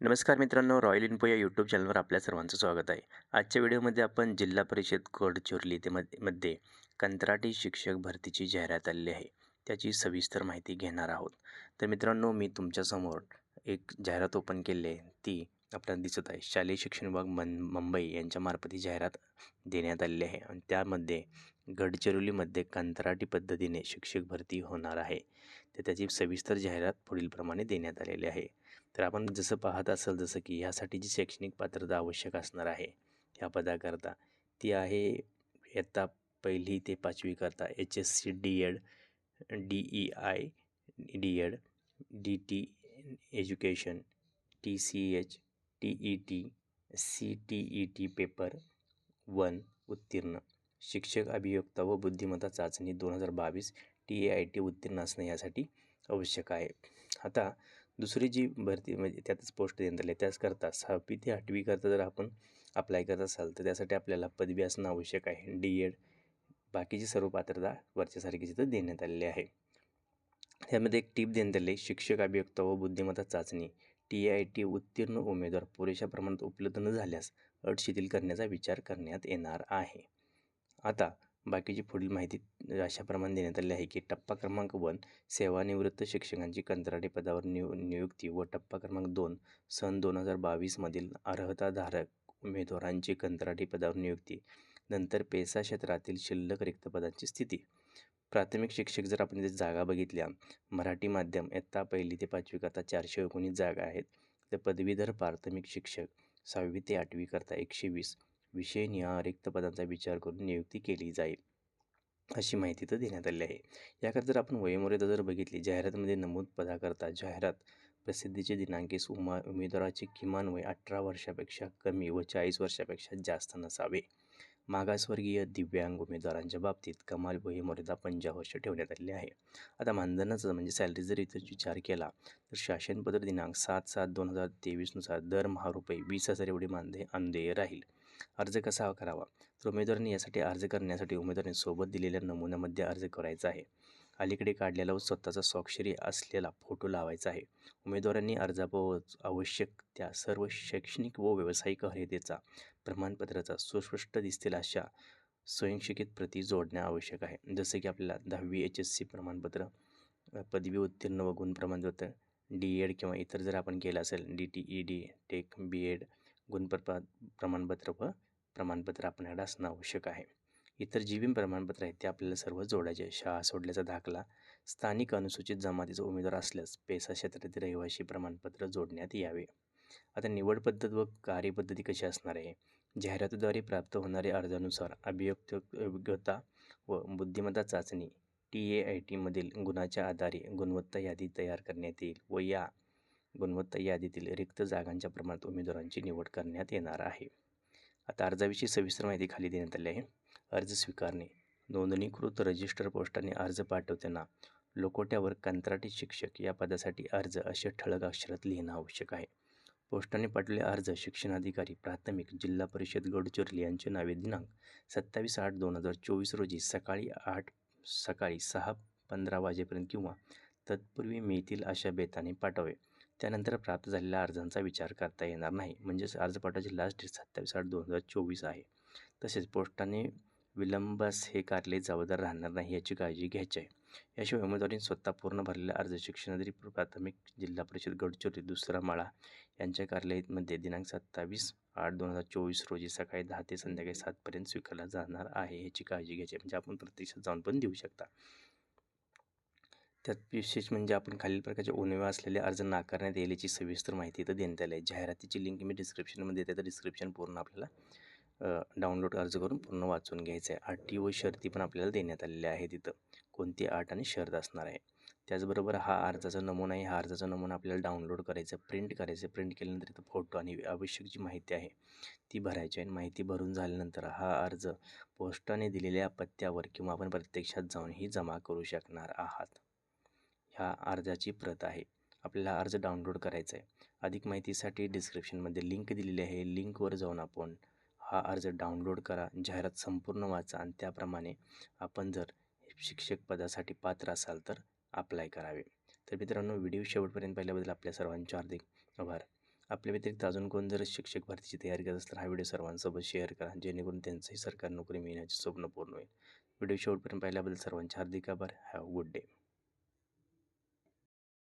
नमस्कार मित्रांनो royal info या यूट्यूब चॅनलवर आपल्या सर्वांचं स्वागत आहे. आजच्या व्हिडिओमध्ये आपण जिल्हा परिषद गडचिरोली ते मध्ये मध्ये कंत्राटी शिक्षक भरतीची जाहिरात आलेली आहे. त्याची सविस्तर माहिती घेणार आहोत. तर मित्रांनो मी तुमच्यासमोर एक जाहिरात ओपन केली आहे. ती आपल्याला दिसत आहे. शालेय शिक्षण विभाग मन मुंबई यांच्यामार्फत ही जाहिरात देण्यात आलेली आहे. आणि त्यामध्ये गडचिरोलीमध्ये कंत्राटी पद्धतीने शिक्षक भरती होणार आहे. तर त्याची सविस्तर जाहिरात पुढीलप्रमाणे देण्यात आलेली आहे. तर आपण जसं पाहत असाल जसं की ह्यासाठी जी शैक्षणिक पात्रता आवश्यक असणार आहे ह्या पदाकरता ती आहे इयत्ता पहिली ते पाचवी करता H S C D Ed D E I D Ed D T education T C H T E T C T E T paper one उत्तीर्ण शिक्षक अभियोक्ता व बुद्धिमत्ता चाचणी दोन हजार बावीस टी ए आय टी उत्तीर्ण असणं यासाठी आवश्यक आहे. आता दुसरी जी भरती म्हणजे त्यातच पोस्ट देण्यात आली त्याचकरता सहावी ते आठवीकरता जर आपण अप्लाय करत असाल तर त्यासाठी आपल्याला पदवी असणं आवश्यक आहे. डी एड बाकीची सर्व पात्रता वरच्यासारखी तिथं देण्यात आलेली आहे. त्यामध्ये एक टीप देण्यात आली शिक्षक अभियुक्त व बुद्धिमत्ता चाचणी. टी आय टी उत्तीर्ण उमेदवार पुरेशा प्रमाणात उपलब्ध न झाल्यास अट शिथिल करण्याचा विचार करण्यात येणार आहे. आता बाकीची पुढील माहिती अशाप्रमाणे देण्यात आली आहे की टप्पा क्रमांक वन सेवानिवृत्त शिक्षकांची कंत्राटी पदावर नियु नियुक्ती व टप्पा क्रमांक दोन सन दोन हजार बावीसमधील अर्हताधारक उमेदवारांची कंत्राटी पदावर नियुक्ती नंतर पेसा क्षेत्रातील शिल्लक रिक्त पदांची स्थिती. प्राथमिक शिक्षक जर आपण इथे जागा बघितल्या मराठी माध्यम इयत्ता पहिली ते पाचवी करता चारशे एकोणीस जागा आहेत. तर पदवीधर प्राथमिक शिक्षक सहावी ते आठवी करता एकशे वीस. विषय निहा रिक्त पदांचा विचार करून नियुक्ती केली जाईल अशी माहिती तर देण्यात आली आहे. याकरता जर आपण वयोमर्यादा जर बघितली जाहिरातमध्ये नमूद पदाकरता जाहिरात प्रसिद्धीचे दिनांकीस उमा उमेदवाराचे किमान वय अठरा वर्षापेक्षा कमी व चाळीस वर्षापेक्षा जास्त नसावे. मागासवर्गीय दिव्यांग उमेदवारांच्या बाबतीत कमाल वयोमर्यादा पंजाब वर्ष ठेवण्यात आलेली आहे. आता मानधनाचं म्हणजे सॅलरी जर इथं विचार केला तर शासनपत्र दिनांक सात सात दोन हजार तेवीसनुसार दरमहा रुपये वीस हजार एवढे मानधे अनुदेय राहील. अर्ज कसा करावा? तर उमेदवारांनी यासाठी अर्ज करण्यासाठी उमेदवारांनी सोबत दिलेल्या नमुन्यामध्ये अर्ज करायचा आहे. अलीकडे काढलेला व स्वतःचा स्वाक्षरी असलेला फोटो लावायचा आहे. उमेदवारांनी अर्जाबाबत आवश्यक त्या सर्व शैक्षणिक व व्यावसायिक अर्हतेचा प्रमाणपत्राचा सुस्पष्ट दिसतील अशा स्वयंशिकित प्रती जोडणे आवश्यक आहे. जसे की आपल्याला दहावी एच एस सी प्रमाणपत्र पदवी उत्तीर्ण व गुण प्रमाणपत्र डी एड किंवा इतर जर आपण केलं असेल D T E D tech B Ed गुणप्रपा प्रमाणपत्र व प्रमाणपत्र आपल्याकडे असणं आवश्यक आहे. इतर जी बी प्रमाणपत्र आहेत ते आपल्याला सर्व जोडायचे शाळा सोडल्याचा दाखला स्थानिक अनुसूचित जमातीचा उमेदवार असल्यास पेसा क्षेत्रातील रहिवासी प्रमाणपत्र जोडण्यात यावे. आता निवड पद्धत व कार्यपद्धती कशी असणार आहे? जाहिरातीद्वारे प्राप्त होणारे अर्जानुसार अभियुक्त योग्यता व बुद्धिमत्ता चाचणी टी ए आय टीमधील गुणाच्या आधारे गुणवत्ता यादी तयार करण्यात येईल व या गुणवत्ता यादीतील रिक्त जागांच्या प्रमाणात उमेदवारांची निवड करण्यात येणार आहे. आता अर्जाविषयी सविस्तर माहिती खाली देण्यात आली आहे. अर्ज स्वीकारणे नोंदणीकृत रजिस्टर पोस्टाने अर्ज पाठवताना लोकोट्यावर कंत्राटी शिक्षक या पदासाठी अर्ज असे ठळक अक्षरात लिहिणं आवश्यक आहे. पोस्टाने पाठवले अर्ज शिक्षणाधिकारी प्राथमिक जिल्हा परिषद गडचिरोली यांचे नावे दिनांक सत्तावीस आठ दोन हजार चोवीस रोजी सकाळी आठ सकाळी सहा पंधरा वाजेपर्यंत किंवा तत्पूर्वी मिळतील अशा बेताने पाठवावे. त्यानंतर प्राप्त झालेल्या अर्जांचा विचार करता येणार नाही. म्हणजेच अर्ज पाठवायची लास्ट डेट सत्तावीस आठ दोन हजार चोवीस आहे. तसेच पोस्टाने विलंबास हे कार्यालय जबाबदार राहणार नाही याची काळजी घ्यायची आहे. याशिवाय उमेदवारीने स्वतः पूर्ण भरलेला अर्ज शिक्षणाधिकारी प्राथमिक जिल्हा परिषद गडचिरोली दुसरा माळा यांच्या कार्यालयामध्ये दिनांक सत्तावीस आठ दोन हजार चोवीस रोजी सकाळी दहा ते संध्याकाळी सातपर्यंत स्वीकारला जाणार आहे याची काळजी घ्यायची म्हणजे आपण प्रत्यक्षात जाऊन पण देऊ शकता. त्यात विशेष म्हणजे आपण खालील प्रकारचे उणिवा असलेले अर्ज नाकारण्यात येईल याची सविस्तर माहिती इथं देण्यात आली आहे. जाहिरातीची लिंक मी डिस्क्रिप्शनमध्ये देते. तर डिस्क्रिप्शन पूर्ण आपल्याला डाउनलोड अर्ज करून पूर्ण वाचून घ्यायचं आहे. अटी व शर्ती पण आपल्याला देण्यात आलेल्या आहे तिथं कोणती अट आणि शर्त असणार आहे? त्याचबरोबर हा अर्जाचा नमुना आहे. हा अर्जाचा नमुना आपल्याला डाउनलोड करायचा प्रिंट करायचं प्रिंट केल्यानंतर इथं फोटो आणि आवश्यक जी माहिती आहे ती भरायची आहे. माहिती भरून झाल्यानंतर हा अर्ज पोस्टाने दिलेल्या पत्त्यावर किंवा आपण प्रत्यक्षात जाऊनही जमा करू शकणार आहात. ह्या अर्जाची प्रत आहे. आपल्याला अर्ज डाउनलोड करायचा आहे. अधिक माहितीसाठी डिस्क्रिप्शनमध्ये लिंक दिलेली आहे. लिंकवर जाऊन आपण हा अर्ज डाउनलोड करा. जाहिरात संपूर्ण वाचा आणि त्याप्रमाणे आपण जर शिक्षक पदासाठी पात्र असाल तर अप्लाय करावे. तर मित्रांनो व्हिडिओ शेवटपर्यंत पाहिल्याबद्दल आपल्या सर्वांचे हार्दिक आभार. आपल्या व्यतिरिक्त अजून कोण जर शिक्षक भरतीची तयारी करत असेल तर हा व्हिडिओ सर्वांसोबत शेअर करा. जेणेकरून त्यांचंही सरकारी नोकरी मिळण्याचे स्वप्न पूर्ण होईल. व्हिडिओ शेवटपर्यंत पाहिल्याबद्दल सर्वांचे हार्दिक आभार. Have good day